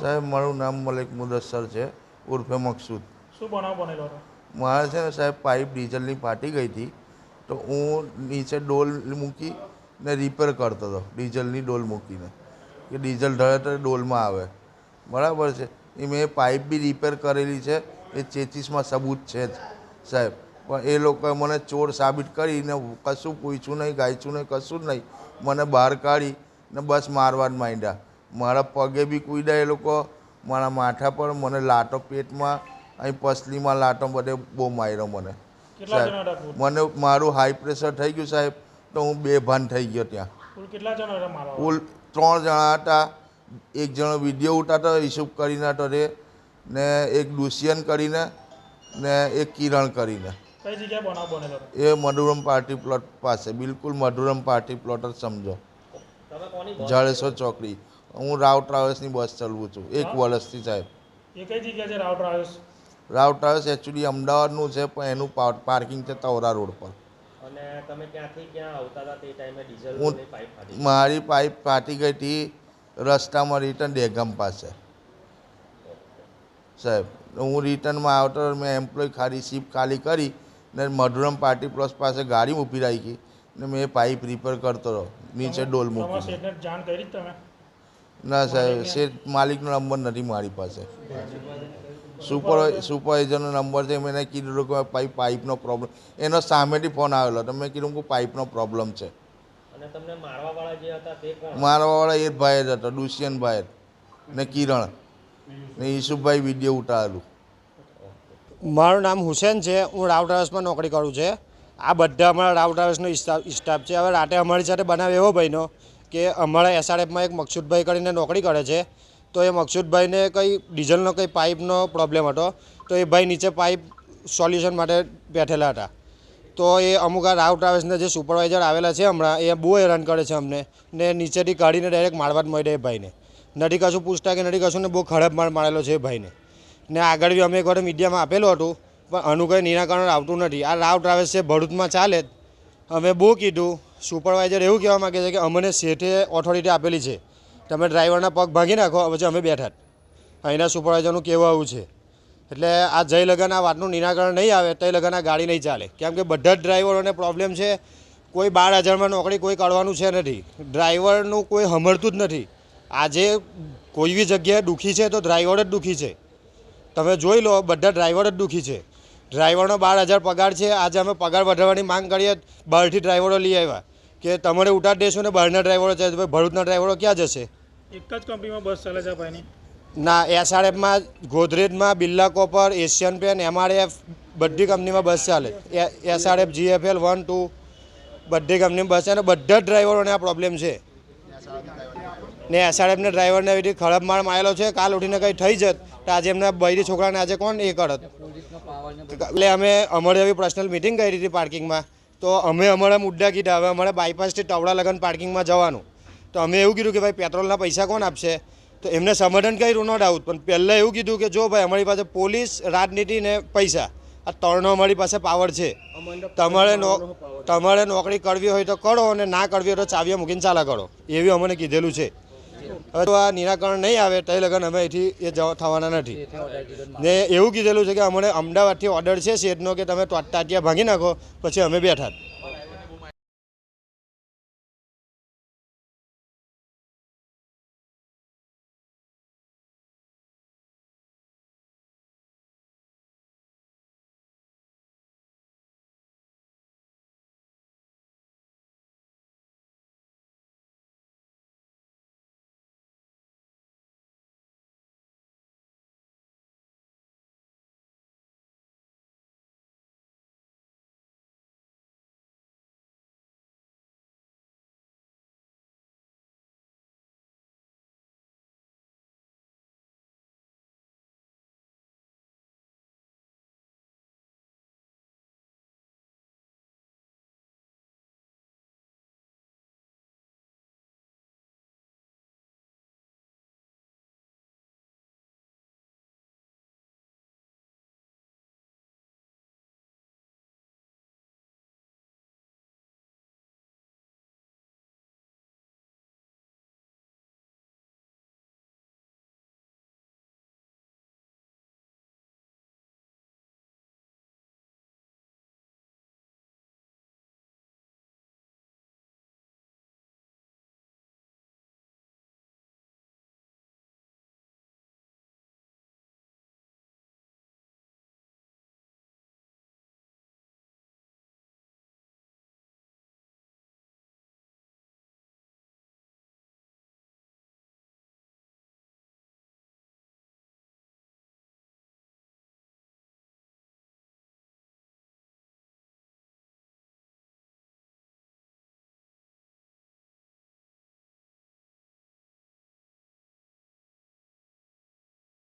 સાહેબ મારું નામ મલિક મુદસ્સર છે ઉર્ફે મકસૂદ. શું બનાવ બનેલો હતો? મારે છે ને સાહેબ પાઇપ ડીઝલની ફાટી ગઈ હતી તો હું નીચે ડોલ મૂકી ને રિપેર કરતો હતો ડીઝલની ડોલ મૂકીને. કે ડીઝલ ઢળે તો ડોલમાં આવે. બરાબર છે. એ મેં પાઇપ બી રિપેર કરેલી છે એ ચેચીસમાં સબૂત છે જ સાહેબ. પણ એ લોકોએ મને ચોર સાબિત કરીને કશું પૂછ્યું નહીં ગાયચું નહીં કશું જ નહીં. મને બહાર કાઢી ને બસ મારવા જ માંડ્યા. મારા પગે બી કૂદ્યા એ લોકો. મારા માથા પર મને લાટો પેટમાં અહીં પસલીમાં લાટો બધે બહુ માર્યો મને. સાહેબ જણા હતા કુલ? મને મારું હાઈ પ્રેશર થઈ ગયું સાહેબ તો હું બેભાન થઈ ગયો ત્યાં. કુલ કેટલા જણા હતા મારવા કુલ ત્રણ જણા હતા. એક જણો વીડિયો ઉઠાતો ઈસુફ કરીને હતો રે ને એક દુષ્યંત કરીને ને એક કિરણ કરીને. કઈ જગ્યાએ બનાવ બનેલો એ મધુરમ પાર્ટી પ્લોટ પાસે બિલકુલ મધુરમ પાર્ટી પ્લોટ જ સમજો. જાડેશ્વર ચોકડી. હું રાવ ટ્રાવેલ્સની બસ ચલાવું છું. એક વર્ષથી સાહેબ. એ કઈ જગ્યા છે Rao travels? Rao travels actually અમદાવાદનું છે પણ એનું પાર્કિંગ છે તવરા રોડ પર. અને તમે ક્યાંથી ક્યાં આવતા હતા તે ટાઈમે ડીઝલ હું- મારી પાઇપ ફાટી ગઈ હતી રસ્તામાં રિટર્ન ડેગમ પાસે. સાહેબ હું રિટર્નમાં આવતો મેં એમ્પ્લોય ખાલી શિફ્ટ ખાલી કરી ને મધુરમ પાર્ટી પ્લસ પાસે ગાડી ઊભી રાખી ને મેં પાઇપ રિપેર કરતો રહ્યો નીચે ડોલ મૂકી જાણ કરી તમે. ના સાહેબ શેઠ માલિકનો નંબર નથી મારી પાસે. સુપર સુપરવાઇઝરનો નંબર છે મેં એને કીધું કે ભાઈ પાઇપનો પ્રોબ્લેમ. એનો સામેથી ફોન આવેલો તો મેં કીધું કે પાઇપનો પ્રોબ્લેમ છે. અને તમને મારવા વાળા હતા તે મારવાવાળા એ જ ભાઈ જ હતો દુષ્યંતભાઈ ને કિરણ. ને ઈસુભાઈ વીડિયો ઉતારેલું મારું નામ હુસેન છે હું રાવ ટ્રાવેલ્સમાં નોકરી કરું છે. આ બધા અમારા રાવ ટ્રાવેલ્સનો સ્ટાફ છે. હવે રાતે અમારી સાથે બનાવ એવો ભાઈનો. કે અમારા એસઆરએફમાં એક મકસુદભાઈ કરીને નોકરી કરે છે, તો એ મકસુદભાઈને કંઈ ડીઝલનો કંઈ પાઇપનો પ્રોબ્લેમ હતો, તો એ ભાઈ નીચે પાઇપ સોલ્યુશન માટે બેઠેલા હતા. તો એ અમુક આ રાવ ટ્રાવેલ્સના જે સુપરવાઇઝર આવેલા છે હમણાં, એ બહુ હેરાન કરે છે અમને, ને નીચેથી કાઢીને ડાયરેક્ટ મારવા જ મળે એ ભાઈને. નથી કશું પૂછતા કે નથી કશું ને બહુ ખરાબ માર મારેલો છે ભાઈને. ને આગળ બી અમે એક વાર મીડિયામાં આપેલું હતું, પણ આનું કંઈ નિરાકરણ આવતું નથી. આ રાવ ટ્રાવેલ્સ છે, ભરૂચમાં ચાલે જ. અમે બહુ કીધું સુપરવાઇઝર એવું કહેવા માગે છે કે અમને શેઠે ઓથોરિટી આપેલી છે. તમે ડ્રાઈવરના પગ ભાંગી નાખો પછી અમે બેઠા. અહીંના સુપરવાઇઝરનું કહેવું આવું છે. એટલે આ જય લગન આ વાતનું નિરાકરણ નહીં આવે તય લગન આ ગાડી નહીં ચાલે. કેમ કે બધા જ ડ્રાઈવરોને પ્રોબ્લેમ છે. કોઈ બાર હજારમાં નોકરી કોઈ કરવાનું છે નથી. ડ્રાઈવરનું કોઈ હમરતું જ નથી. આજે કોઈ બી જગ્યાએ દુઃખી છે તો ડ્રાઈવર જ દુઃખી છે. તમે જોઈ લો, બધા ડ્રાઈવર જ દુઃખી છે. ડ્રાઈવરનો બાર હજાર પગાર છે. આજે અમે પગાર વધારવાની માંગ કરીએ, બહારથી ડ્રાઈવરો લઈ આવ્યા. કે તમારે ઉતાર દેશો ને બહારના ડ્રાઈવરો છે તો ભાઈ ભરૂચના ડ્રાઈવરો ક્યાં જશે? એક જ કંપનીમાં બસ ચાલે છે ભાઈની. ના એસઆરએફમાં ગોદરેજમાં Birla copper Asian paints MRF બધી કંપનીમાં બસ ચાલે. એસઆરએફ જીએફએલ વન ટુ બધી કંપનીમાં બસ છે અને બધા જ ડ્રાઈવરોને આ પ્રોબ્લેમ છે. ને એસઆરએફને ડ્રાઈવરને એવી રીતે ખરાબ માળ મારેલો છે કાલ ઉઠીને કંઈ થઈ જત તો આજે એમના બૈરી છોકરાને આજે કોણ એ કરત? એટલે અમે અમારે એવી પર્સનલ મિટિંગ કરી હતી પાર્કિંગમાં તો અમે અમારા મુદ્દા કીધા. હવે અમારે બાયપાસથી ટવડા લગન પાર્કિંગમાં જવાનું. તો અમે એવું કીધું કે ભાઈ પેટ્રોલના પૈસા કોણ આપશે? તો એમને સમાધાન કર્યું નો ડાઉટ પણ પહેલાં એવું કીધું કે જો ભાઈ અમારી પાસે પોલીસ રાજનીતિ ને પૈસા. આ ત્રણનો અમારી પાસે પાવર છે. તમારે તમારે નોકરી કરવી હોય તો કરો અને ના કરવી હોય તો ચાવીઓ મૂકીને ચાલા કરો. એવી અમને કીધેલું છે. હવે આ નિરાકરણ નહીં આવે તો લગન અમે અહીંથી એ થવાના નથી ને એવું કીધેલું છે કે અમને અમદાવાદથી ઓર્ડર છે શેઠનો કે તમે તાટિયા ભાંગી નાખો, પછી અમે બેઠા જ.